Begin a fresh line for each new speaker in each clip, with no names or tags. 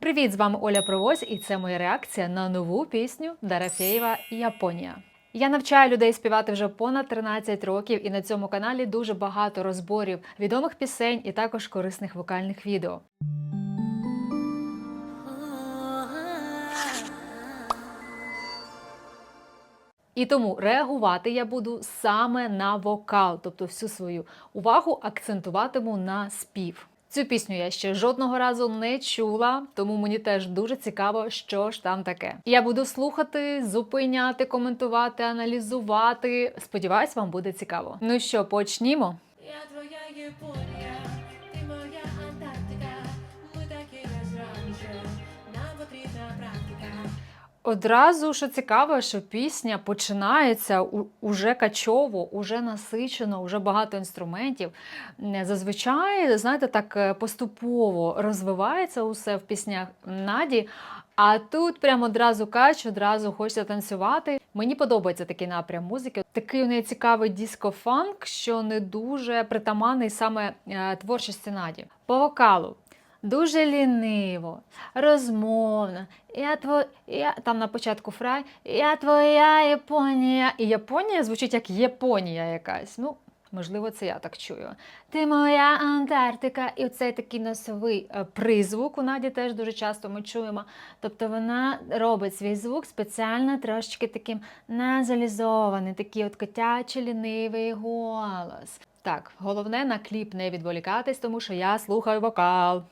Привіт, з вами Оля Провозь, і це моя реакція на нову пісню Дарафєєва Японія. Я навчаю людей співати вже понад 13 років, і на цьому каналі дуже багато розборів відомих пісень і також корисних вокальних відео. І тому реагувати я буду саме на вокал, тобто всю свою увагу акцентуватиму на спів. Цю пісню я ще жодного разу не чула, тому мені теж дуже цікаво, що ж там таке. Я буду слухати, зупиняти, коментувати, аналізувати. Сподіваюсь, вам буде цікаво. Ну що, почнімо?
Я твоя Японія,
Одразу що цікаво, що пісня починається уже качово, уже насичено, уже багато інструментів. Зазвичай, знаєте, так е, поступово розвивається усе в піснях Наді. А тут прямо одразу кач, одразу хочеться танцювати. Мені подобається такий напрям музики. Такий у неї цікавий диско-фанк, що не дуже притаманний саме е, творчості Наді. По вокалу дуже ліниво, розмовно. Я тво... я... Там на початку фрай. Я твоя Японія. І Японія звучить як Японія якась. Ну, можливо, це я так чую. Ти моя Антарктика. І оцей такий носовий е, призвук у Наді теж дуже часто ми чуємо. Тобто вона робить свій звук спеціально трошечки таким назалізований, такий от котячий лінивий голос. Так, головне на кліп не відволікатись, тому що я слухаю вокал.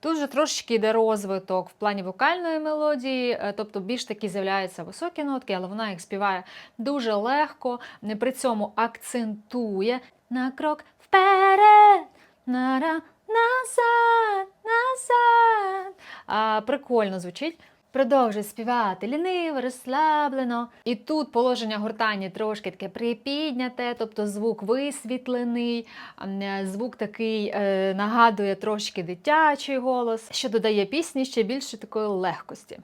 Тут же трошечки йде розвиток в плані вокальної мелодії, е, тобто більш такі з'являються високі нотки, але вона їх співає дуже легко, не при цьому акцентує на крок вперед, нара, назад, назад. А, прикольно звучить. Продовжує співати ліниво, розслаблено. І тут положення гортані трошки таке припідняте, тобто звук висвітлений, а звук такий е, нагадує трошки дитячий голос, що додає пісні ще більше такої легкості.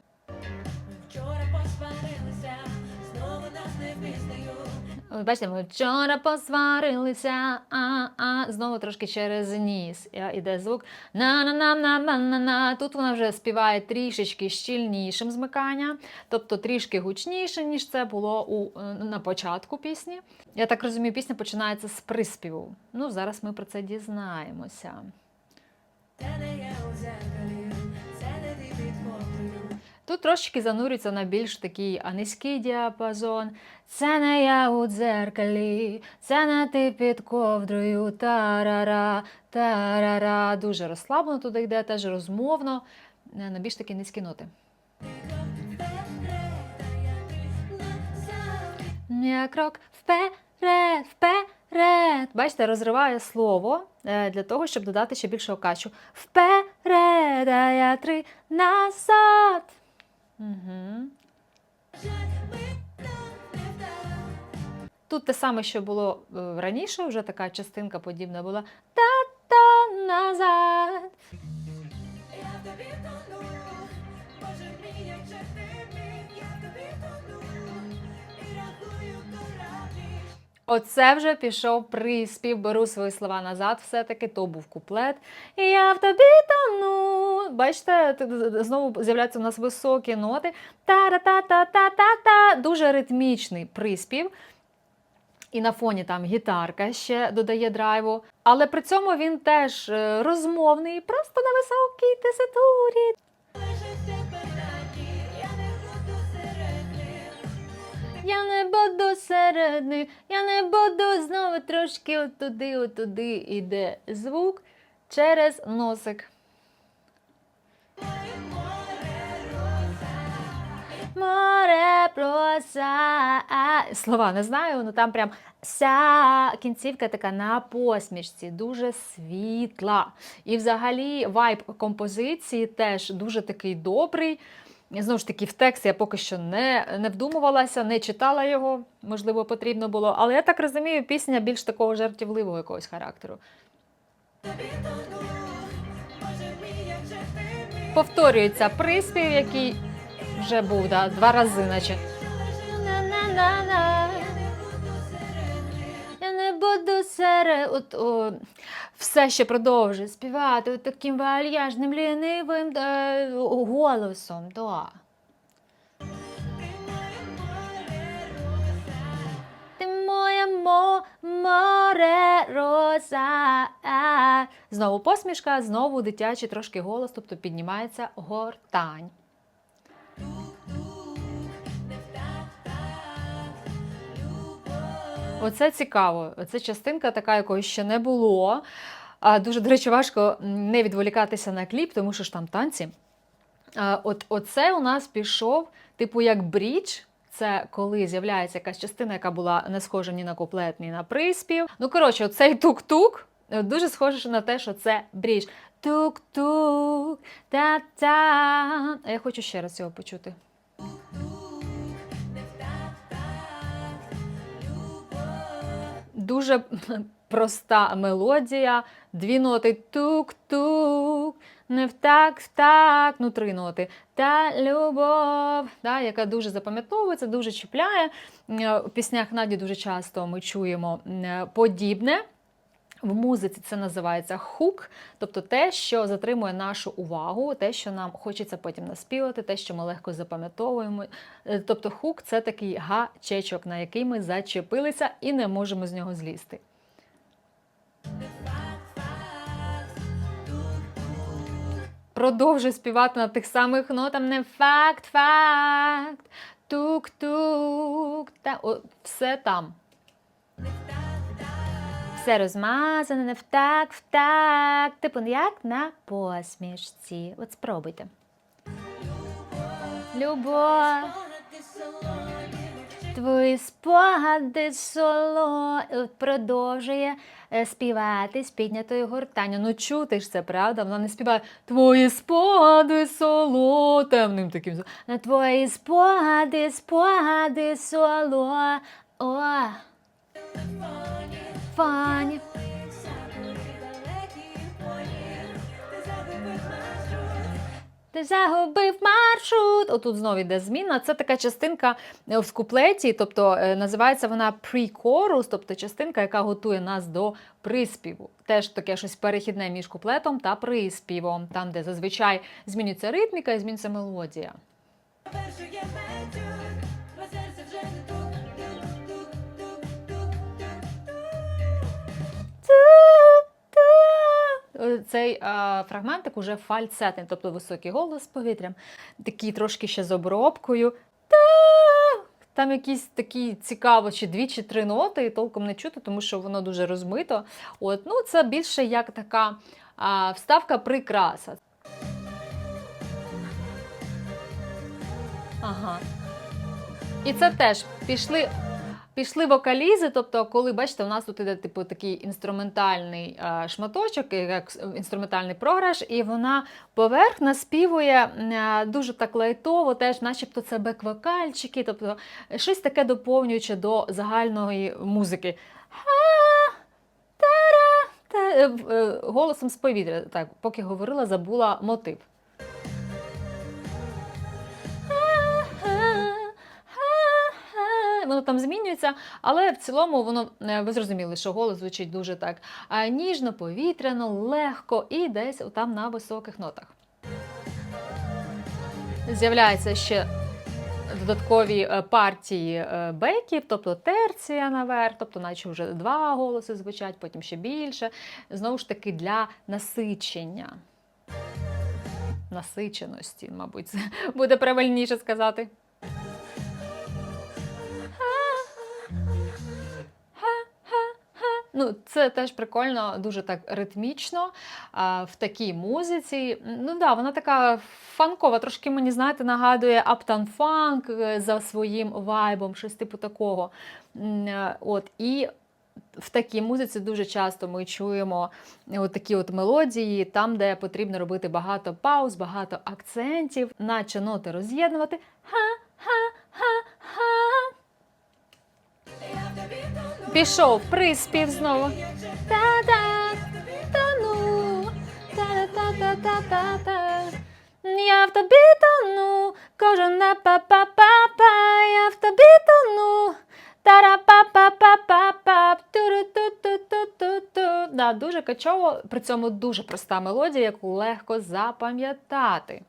От Бачите, ми вчора посварилися, а, а, знову трошки через ніс. Іде звук на на на на на на на Тут вона вже співає трішечки щільнішим змикання, тобто трішки гучніше, ніж це було у, е, на початку пісні. Я так розумію, пісня починається з приспіву. Ну, зараз ми про це дізнаємося.
Це не я
Тут трошечки занурюється на більш такий а, низький діапазон. Це не я у дзеркалі, це не ти під ковдрою. Тарара, тарара. Дуже розслаблено туди йде, теж розмовно, е, на більш такі низькі ноти.
Крок вперед,
вперед. Бачите, розриває слово е, для того, щоб додати ще більшого качу. Вперед, а я три назад. Тут те саме, що було е, раніше, вже така частинка подібна була. Та-та назад.
Я тобі
Оце вже пішов приспів. Беру свої слова назад, все-таки то був куплет. І я в тобі тону. Бачите, знову з'являються у нас високі ноти. Та-ра-та-та-та-та-та. Дуже ритмічний приспів. І на фоні там гітарка ще додає драйву. Але при цьому він теж е, розмовний, просто на високій теситурі.
Я не буду серед них,
я не буду знову трошки отуди, отуди іде звук через носик.
Море
проса. Слова не знаю, ну там прям ся кінцівка така на посмішці, дуже світла. І взагалі вайб композиції теж дуже такий добрий. Знову ж таки, в текст я поки що не, не вдумувалася, не читала його, можливо, потрібно було. Але я так розумію, пісня більш такого жартівливого якогось характеру. Повторюється приспів, який вже був да, два рази, наче.
Я не буду серед,
от, о, все ще продовжує співати таким вальяжним лінивим е, голосом. Да. Ти моє мо, море роса. А. Знову посмішка, знову дитячий трошки голос, тобто піднімається гортань. Оце цікаво. Оце частинка така, якої ще не було. А, дуже, до речі, важко не відволікатися на кліп, тому що ж там танці. А, от, оце у нас пішов, типу, як брідж. Це коли з'являється якась частина, яка була не схожа ні на куплет, ні на приспів. Ну, коротше, оцей тук-тук е, дуже схоже на те, що це брідж. Тук-тук, та-та. А я хочу ще раз цього почути. Дуже проста мелодія, дві ноти тук-тук, не в так, в так, ну три ноти. Та любов, да, яка дуже запам'ятовується, дуже чіпляє. Е, У піснях Наді дуже часто ми чуємо е, подібне. В музиці це називається хук, тобто те, що затримує нашу увагу, те, що нам хочеться потім наспівати, те, що ми легко запам'ятовуємо. Е, Тобто хук це такий гачечок, на який ми зачепилися і не можемо з нього злізти. Продовжуй співати на тих самих нотах, не факт, факт, тук-тук, та о, все там. Все розмазане, не в так, в так, типу як на посмішці. От спробуйте. Любов. Твої спогади соло продовжує е, співати з піднятою гортанню. Ну чути ж це, правда? Вона не співає Твої спогади соло темним таким. На твої спогади, спогади соло. О, фані. Ти загубив маршрут. Отут знову йде зміна. Це така частинка е, в куплеті, тобто е, називається вона pre-chorus, тобто частинка, яка готує нас до приспіву. Теж таке щось перехідне між куплетом та приспівом, там, де зазвичай змінюється ритміка і змінюється мелодія. Цей е, фрагментик уже фальцетний, тобто високий голос з повітрям, такий трошки ще з обробкою. Та! Там якісь такі цікаво, чи дві, чи три ноти, і толком не чути, тому що воно дуже розмито. От, ну, це більше як така а, вставка прикраса. Ага. І це теж пішли, пішли вокалізи, тобто, коли бачите, у нас тут іде типу такий інструментальний е, шматочок, як інструментальний програш, і вона поверх наспівує е, дуже так лайтово, теж, начебто це бек-вокальчики, тобто щось таке доповнююче до загальної музики. Е, е, голосом з повітря. Так, поки говорила, забула мотив. Воно там змінюється, але в цілому воно е, ви зрозуміли, що голос звучить дуже так е, ніжно, повітряно, легко і десь там на високих нотах. З'являються ще додаткові е, партії беків, тобто терція наверх, тобто наче вже два голоси звучать, потім ще більше. Знову ж таки, для насичення. Насиченості, мабуть, це буде правильніше сказати. Ну, це теж прикольно, дуже так ритмічно а, в такій музиці. Ну да, вона така фанкова, трошки мені, знаєте, нагадує Uptown Funk е, за своїм вайбом, щось типу такого. Е, От, і в такій музиці дуже часто ми чуємо от такі от мелодії, там, де потрібно робити багато пауз, багато акцентів, наче ноти роз'єднувати. Пішов приспів знову. Та-та, тону, та-та-та-та-та-та. Я в тобі тону, кожен на па-па-па-па, я в тобі тону. Тара-па-па-па-па-па, туру-ту-ту-ту-ту. Да, дуже качово, при цьому дуже проста мелодія, яку легко запам'ятати.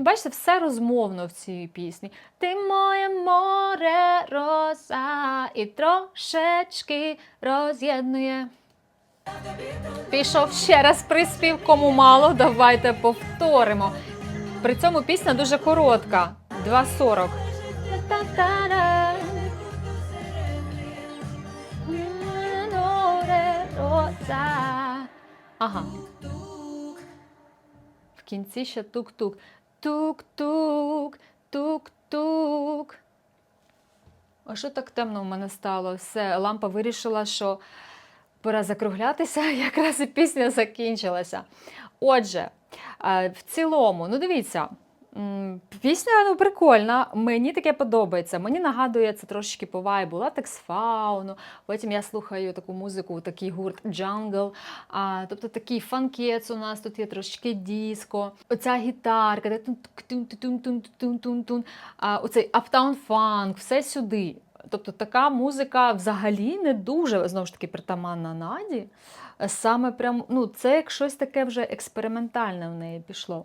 Ну, бачите, все розмовно в цій пісні. Ти моє море роса і трошечки роз'єднує. Пішов ще раз приспів, кому мало, давайте повторимо. При цьому пісня дуже коротка, 2.40. Та-та-та-да. Море роса. Ага. В кінці ще тук-тук. Тук-тук, тук-тук. А що так темно в мене стало? Все, лампа вирішила, що пора закруглятися, якраз і пісня закінчилася. Отже, е, в цілому, ну дивіться. Пісня ну, прикольна, мені таке подобається. Мені нагадує це трошечки по вайбу латекс фауну. Потім я слухаю таку музику, такий гурт джангл. А, тобто такий фанкец у нас тут є трошечки диско. Оця гітарка, де тун-тун-тун-тун-тун-тун-тун. Оцей Uptown Funk, все сюди. Тобто така музика взагалі не дуже знову ж таки притаманна Наді. Саме прям, ну, це як щось таке вже експериментальне в неї пішло.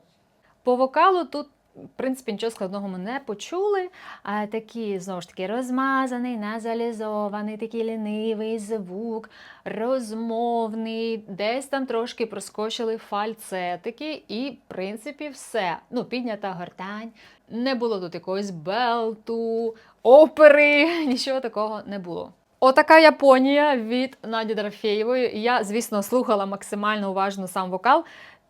По вокалу тут, в принципі, нічого складного ми не почули. А такий, знову ж таки, розмазаний, назалізований, такий лінивий звук, розмовний, десь там трошки проскочили фальцетики, і, в принципі, все. Ну, піднята гортань. Не було тут якогось белту, опери, нічого такого не було. Отака Японія від Наді Дорофєєвої. Я, звісно, слухала максимально уважно сам вокал.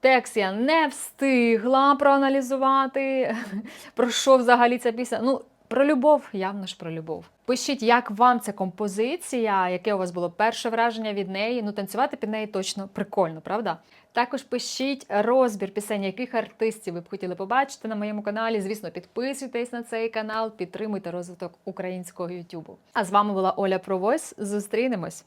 Текст я не встигла проаналізувати. Про що взагалі ця пісня? Ну, про любов, явно ж про любов. Пишіть, як вам ця композиція, яке у вас було перше враження від неї. Ну, танцювати під неї точно прикольно, правда? Також пишіть розбір пісень, яких артистів ви б хотіли побачити на моєму каналі. Звісно, підписуйтесь на цей канал, підтримуйте розвиток українського Ютубу. А з вами була Оля Провойс. Зустрінемось!